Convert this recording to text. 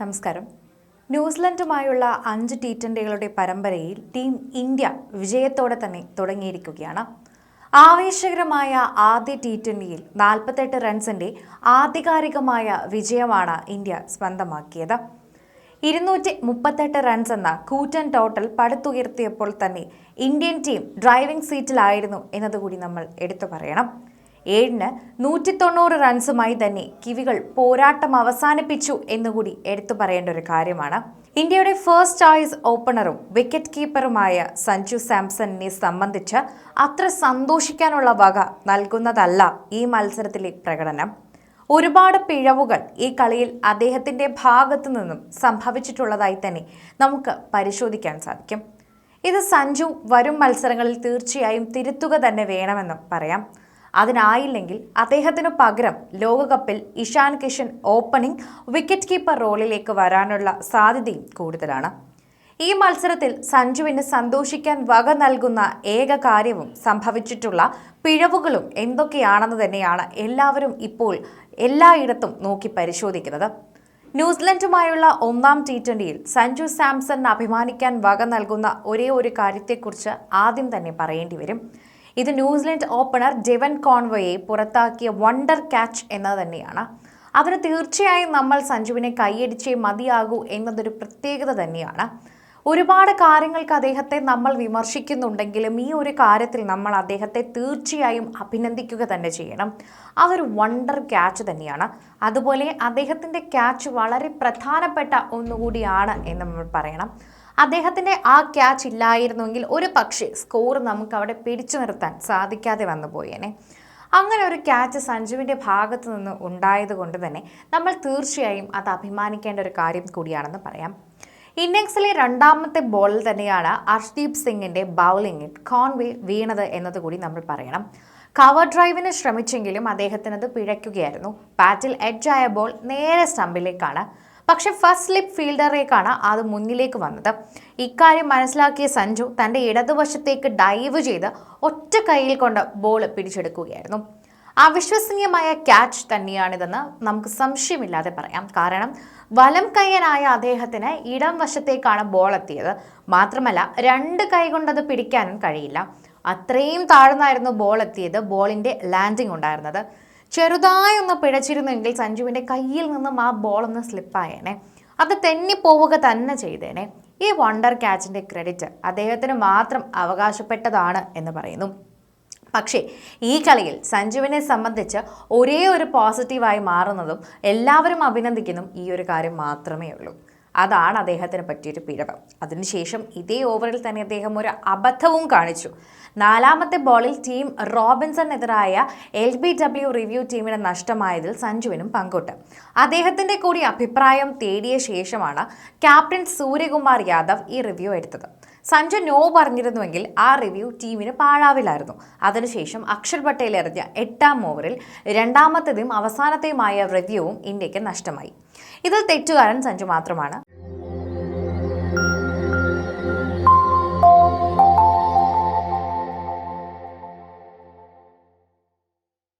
നമസ്കാരം. ന്യൂസിലൻഡുമായുള്ള അഞ്ച് ടി ട്വന്റികളുടെ പരമ്പരയിൽ ടീം ഇന്ത്യ വിജയത്തോടെ തന്നെ തുടങ്ങിയിരിക്കുകയാണ്. ആവേശകരമായ ആദ്യ ടി ട്വന്റിയിൽ നാൽപ്പത്തെട്ട് റൺസിന്റെ ആധികാരികമായ വിജയമാണ് ഇന്ത്യ സ്വന്തമാക്കിയത്. ഇരുന്നൂറ്റി മുപ്പത്തെട്ട് റൺസ് എന്ന കൂറ്റൻ ടോട്ടൽ പടുത്തുയർത്തിയപ്പോൾ തന്നെ ഇന്ത്യൻ ടീം ഡ്രൈവിംഗ് സീറ്റിലായിരുന്നു എന്നതുകൂടി നമ്മൾ എടുത്തു പറയണം. ഏഴിന് നൂറ്റി തൊണ്ണൂറ് റൺസുമായി തന്നെ കിവികൾ പോരാട്ടം അവസാനിപ്പിച്ചു എന്നുകൂടി എടുത്തു പറയേണ്ട ഒരു കാര്യമാണ്. ഇന്ത്യയുടെ ഫസ്റ്റ് ചോയ്സ് ഓപ്പണറും വിക്കറ്റ് കീപ്പറുമായ സഞ്ജു സാംസണിനെ സംബന്ധിച്ച് അത്ര സന്തോഷിക്കാനുള്ള വക നൽകുന്നതല്ല ഈ മത്സരത്തിലെ പ്രകടനം. ഒരുപാട് പിഴവുകൾ ഈ കളിയിൽ അദ്ദേഹത്തിന്റെ ഭാഗത്തു നിന്നും സംഭവിച്ചിട്ടുള്ളതായി തന്നെ നമുക്ക് പരിശോധിക്കാൻ സാധിക്കും. ഇത് സഞ്ജു വരും മത്സരങ്ങളിൽ തീർച്ചയായും തിരുത്തുക തന്നെ വേണമെന്നും പറയാം. അതിനായില്ലെങ്കിൽ അദ്ദേഹത്തിനു പകരം ലോകകപ്പിൽ Ishan Kishan opening wicket keeper റോളിലേക്ക് വരാനുള്ള സാധ്യതയും കൂടുതലാണ്. ഈ മത്സരത്തിൽ സഞ്ജുവിന് സന്തോഷിക്കാൻ വക നൽകുന്ന ഏക കാര്യവും സംഭവിച്ചിട്ടുള്ള പിഴവുകളും എന്തൊക്കെയാണെന്ന് തന്നെയാണ് എല്ലാവരും ഇപ്പോൾ എല്ലായിടത്തും നോക്കി പരിശോധിക്കുന്നത്. ന്യൂസിലൻഡുമായുള്ള ഒന്നാം ടി ട്വന്റിയിൽ സഞ്ജു സാംസൺ അഭിമാനിക്കാൻ വക നൽകുന്ന ഒരേ ഒരു കാര്യത്തെക്കുറിച്ച് ആദ്യം തന്നെ പറയേണ്ടി വരും. ഇത് ന്യൂസിലൻഡ് ഓപ്പണർ ഡെവൻ കോൺവയെ പുറത്താക്കിയ വണ്ടർ ക്യാച്ച് എന്നത് തന്നെയാണ്. അതിന് തീർച്ചയായും നമ്മൾ സഞ്ജുവിനെ കൈയടിച്ചേ മതിയാകൂ എന്നതൊരു പ്രത്യേകത തന്നെയാണ്. ഒരുപാട് കാര്യങ്ങൾക്ക് അദ്ദേഹത്തെ നമ്മൾ വിമർശിക്കുന്നുണ്ടെങ്കിലും ഈ ഒരു കാര്യത്തിൽ നമ്മൾ അദ്ദേഹത്തെ തീർച്ചയായും അഭിനന്ദിക്കുക തന്നെ ചെയ്യണം. അതൊരു വണ്ടർ ക്യാച്ച് തന്നെയാണ്. അതുപോലെ അദ്ദേഹത്തിന്റെ ക്യാച്ച് വളരെ പ്രധാനപ്പെട്ട ഒന്നുകൂടിയാണ് എന്ന് നമ്മൾ പറയണം. അദ്ദേഹത്തിന്റെ ആ ക്യാച്ച് ഇല്ലായിരുന്നുവെങ്കിൽ ഒരു പക്ഷേ സ്കോർ നമുക്ക് അവിടെ പിടിച്ചു നിർത്താൻ സാധിക്കാതെ വന്നു പോയേനെ. അങ്ങനെ ഒരു ക്യാച്ച് സഞ്ജുവിന്റെ ഭാഗത്തു നിന്ന് ഉണ്ടായത് കൊണ്ട് തന്നെ നമ്മൾ തീർച്ചയായും അത് അഭിമാനിക്കേണ്ട ഒരു കാര്യം കൂടിയാണെന്ന് പറയാം. ഇന്നിങ്സിലെ രണ്ടാമത്തെ ബോളിൽ തന്നെയാണ് അർഷ്ദീപ് സിംഗിന്റെ ബൗളിങ്ങിൽ കോൺവേ വീണത് എന്നതുകൂടി നമ്മൾ പറയണം. കവർ ഡ്രൈവിന് ശ്രമിച്ചെങ്കിലും അദ്ദേഹത്തിനത് പിഴയ്ക്കുകയായിരുന്നു. ബാറ്റിൽ എഡ്ജായ ബോൾ നേരെ സ്റ്റമ്പിലേക്കാണ് പക്ഷെ ഫസ്റ്റ് സ്ലിപ്പ് ഫീൽഡറേക്കാണ് അത് മുന്നിലേക്ക് വന്നത്. ഇക്കാര്യം മനസ്സിലാക്കിയ സഞ്ജു തന്റെ ഇടതുവശത്തേക്ക് ഡൈവ് ചെയ്ത് ഒറ്റ കൈയിൽ കൊണ്ട് ബോൾ പിടിച്ചെടുക്കുകയായിരുന്നു. അവിശ്വസനീയമായ ക്യാച്ച് തന്നെയാണിതെന്ന് നമുക്ക് സംശയമില്ലാതെ പറയാം. കാരണം വലം കയ്യനായ അദ്ദേഹത്തിന് ഇടം വശത്തേക്കാണ് ബോൾ എത്തിയത്. മാത്രമല്ല രണ്ട് കൈ കൊണ്ടത് പിടിക്കാനും കഴിയില്ല. അത്രയും താഴ്ന്നായിരുന്നു ബോൾ എത്തിയത് ബോളിന്റെ ലാൻഡിംഗ് ഉണ്ടായിരുന്നത്. ചെറുതായി ഒന്ന് പിഴച്ചിരുന്നെങ്കിൽ സഞ്ജുവിന്റെ കയ്യിൽ നിന്നും ആ ബോൾ ഒന്ന് സ്ലിപ്പായേനെ അത് തെന്നിപ്പോവുക തന്നെ ചെയ്തേനെ. ഈ വണ്ടർ ക്യാച്ചിന്റെ ക്രെഡിറ്റ് അദ്ദേഹത്തിന് മാത്രം അവകാശപ്പെട്ടതാണ് എന്ന് പറയുന്നു. പക്ഷേ ഈ കളിയിൽ സഞ്ജുവിനെ സംബന്ധിച്ച് ഒരേ ഒരു പോസിറ്റീവായി മാറുന്നതും എല്ലാവരും അഭിനന്ദിക്കുന്നതും ഈ ഒരു കാര്യം മാത്രമേ ഉള്ളൂ അതാണ് അദ്ദേഹത്തിന് പറ്റിയൊരു പിഴവ്. അതിനുശേഷം ഇതേ ഓവറിൽ തന്നെ അദ്ദേഹം ഒരു അബദ്ധവും കാണിച്ചു. നാലാമത്തെ ബോളിൽ ടീം റോബിൻസണിനെതിരായ എൽ ബി ഡബ്ല്യു റിവ്യൂ ടീമിന് നഷ്ടമായതിൽ സഞ്ജുവിനും പങ്കുണ്ട്. അദ്ദേഹത്തിന്റെ കൂടി അഭിപ്രായം തേടിയ ശേഷമാണ് ക്യാപ്റ്റൻ സൂര്യകുമാർ യാദവ് ഈ റിവ്യൂ എടുത്തത്. സഞ്ജു നോ പറഞ്ഞിരുന്നുവെങ്കിൽ ആ റിവ്യൂ ടീമിന് പാഴാവില്ലായിരുന്നു. അതിനുശേഷം അക്ഷർ പട്ടേൽ എറിഞ്ഞ എട്ടാം ഓവറിൽ രണ്ടാമത്തേതും അവസാനത്തെയുമായ റിവ്യൂവും ഇന്ത്യയ്ക്ക് നഷ്ടമായി. ഇതിൽ തെറ്റുകാരൻ സഞ്ജു മാത്രമാണ്.